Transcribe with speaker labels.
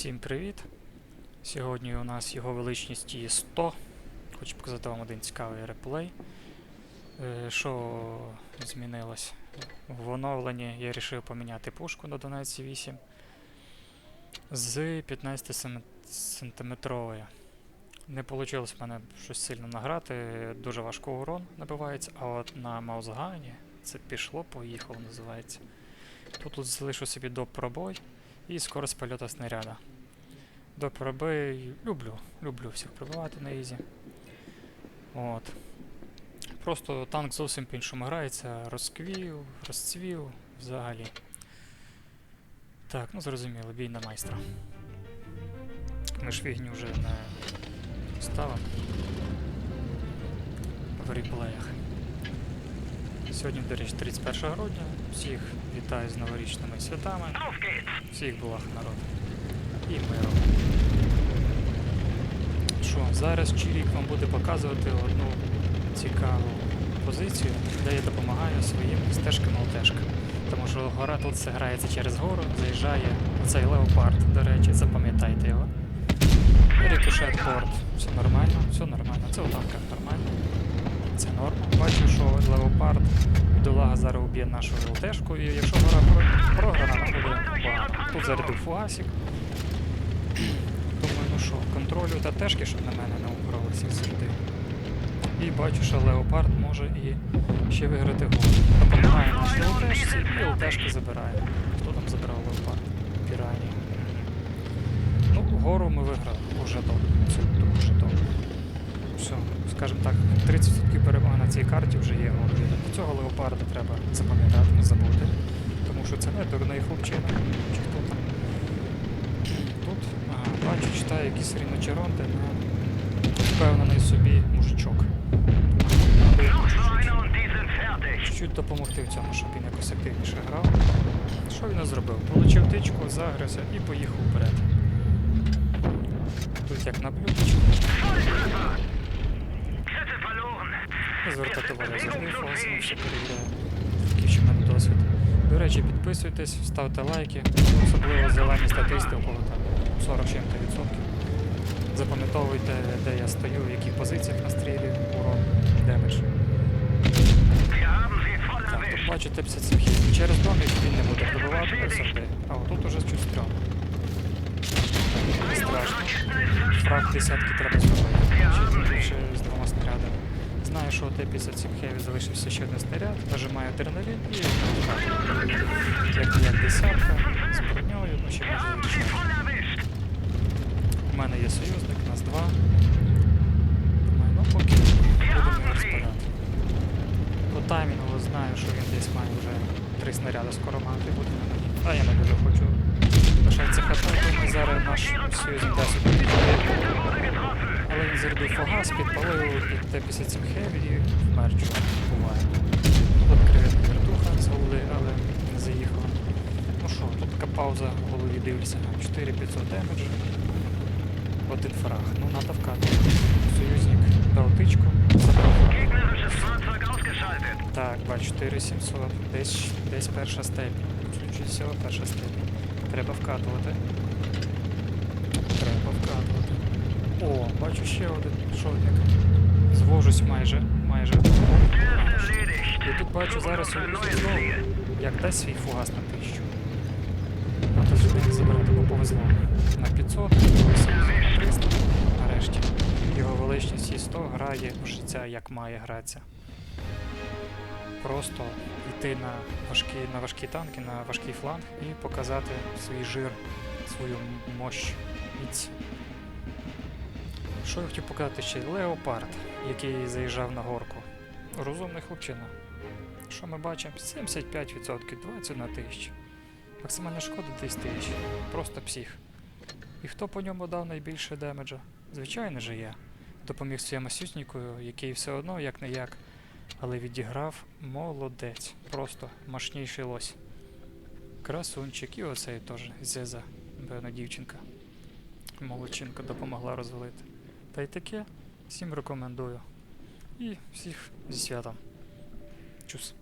Speaker 1: Всім привіт! Сьогодні у нас його величність є 100. Хочу показати вам один цікавий реплей. Е, Що змінилось? В оновленні я вирішив поміняти пушку на 12.8 з 15 сантиметрової. Не вийшло в мене щось сильно награти, дуже важко урон набивається, а от на маузгані це пішло, поїхало, називається. Тут, тут залишу собі до пробой і скорость польоту снаряда. До пробой люблю, люблю всіх пробивати на ізі. От. Просто танк зовсім по-іншому грається, розквів, розцвів взагалі. Так, ну зрозуміло, бій на майстра. Ми ж фігню вже не ставимо в реплеях. Сьогодні, до речі, 31 грудня. Всіх вітаю з новорічними святами. Всіх благ народ. І миру. Що, зараз Чирік вам буде показувати одну цікаву позицію, де я допомагаю своїм стежкам ЛТшкам. Тому що гора тут все грається через гору, заїжджає цей леопард, до речі, запам'ятайте його. Рикошет порт. Все нормально, все нормально. Це танках нормально. Це норма. Бачу, що леопард бідолага зараз уб'є нашу ЛТшку, і якщо гора про- програна, буде погано. Тут зарядив фугасик. Думаю, ну що, контролю та тежки, щоб на мене не всіх завжди. І бачу, що леопард може і ще виграти гол. Допомагає нашій ЛТшці і ЛТшки забирає. Хто там забирав леопард? Пірані. Ну, гору ми виграли. Уже добре. Це дуже добре. Все, скажімо так, 30% перемоги на цій карті вже є горою. Цього леопарда треба запам'ятати, не забути. Тому що це не дурний хлопчина. Чи хто там. Тут, ага, бачу, читаю якісь ріночеронти на впевнений собі мужичок. Чуть-чуть допомогти в цьому, щоб він якось активніше грав. Що він зробив? Получив тичку, загрився і поїхав вперед. Тут як на блюдечку. Звертати увагу завжди фасами, все перевіряю. Такий ще мене досвід. До речі, підписуйтесь, ставте лайки, особливо зелені статисти, у кого там 40 чим-то відсотків. Запам'ятовуйте, де я стою, в яких позиціях настрілюю, урон, демедж. Так, тут бачите 57 хід. Через домик він не буде пробивати завжди, а отут уже щось стрьомно. Страшно. Фраг десятки треба зробити. Чи більше з двома снарядами. Знаю, що у Т-57 Heavy залишився ще один снаряд, нажимаю адреналін і. Як як десятка, з броньою, ну ще вирішити. У мене є союзник, нас два. Думаю, ну поки будемо розпадати. По таймінгу знаю, що він десь має вже три снаряди скоро мати буде на мені. А я не дуже хочу лишатися хатою, думаю, зараз наш союзник дасть зарядив фугас, підпалив під Т-57 Heavy і вмер чувак. Буває. Кривина вертуха з голови, але не заїхала. Ну що, тут така пауза в голові дивлюся. 4500 демеджа. Один фраг. Ну, надо вкати. Союзник дав тичку. Так, бачу, 4700. Десь, десь перша степінь. Всього перша степінь. Треба вкатувати. Треба вкатувати. О, бачу ще один шотник. Звожусь майже, майже. І тут бачу зараз знову, як дасть свій фугас на тисячу. А то сюди забрати, бо повезло. На 500, на 300, нарешті. Його величність і 100 грає в життя, як має гратися. Просто йти на важкі, на важкі танки, на важкий фланг і показати свій жир, свою мощь, міць. Що я хотів показати ще? Леопард, який заїжджав на горку. Розумний хлопчина. Що ми бачимо? 75%, 21 тисяч. Максимальна шкода 10 тисяч. Просто псих. І хто по ньому дав найбільше демеджа? Звичайно же я. Допоміг своєму сюзніку, який все одно як не як, але відіграв молодець. Просто мощніший лось. Красунчик, і оцей теж Зеза, певна дівчинка. Молодчинка допомогла розвалити. Та й таке, всім рекомендую. І всіх зі святом. Чус.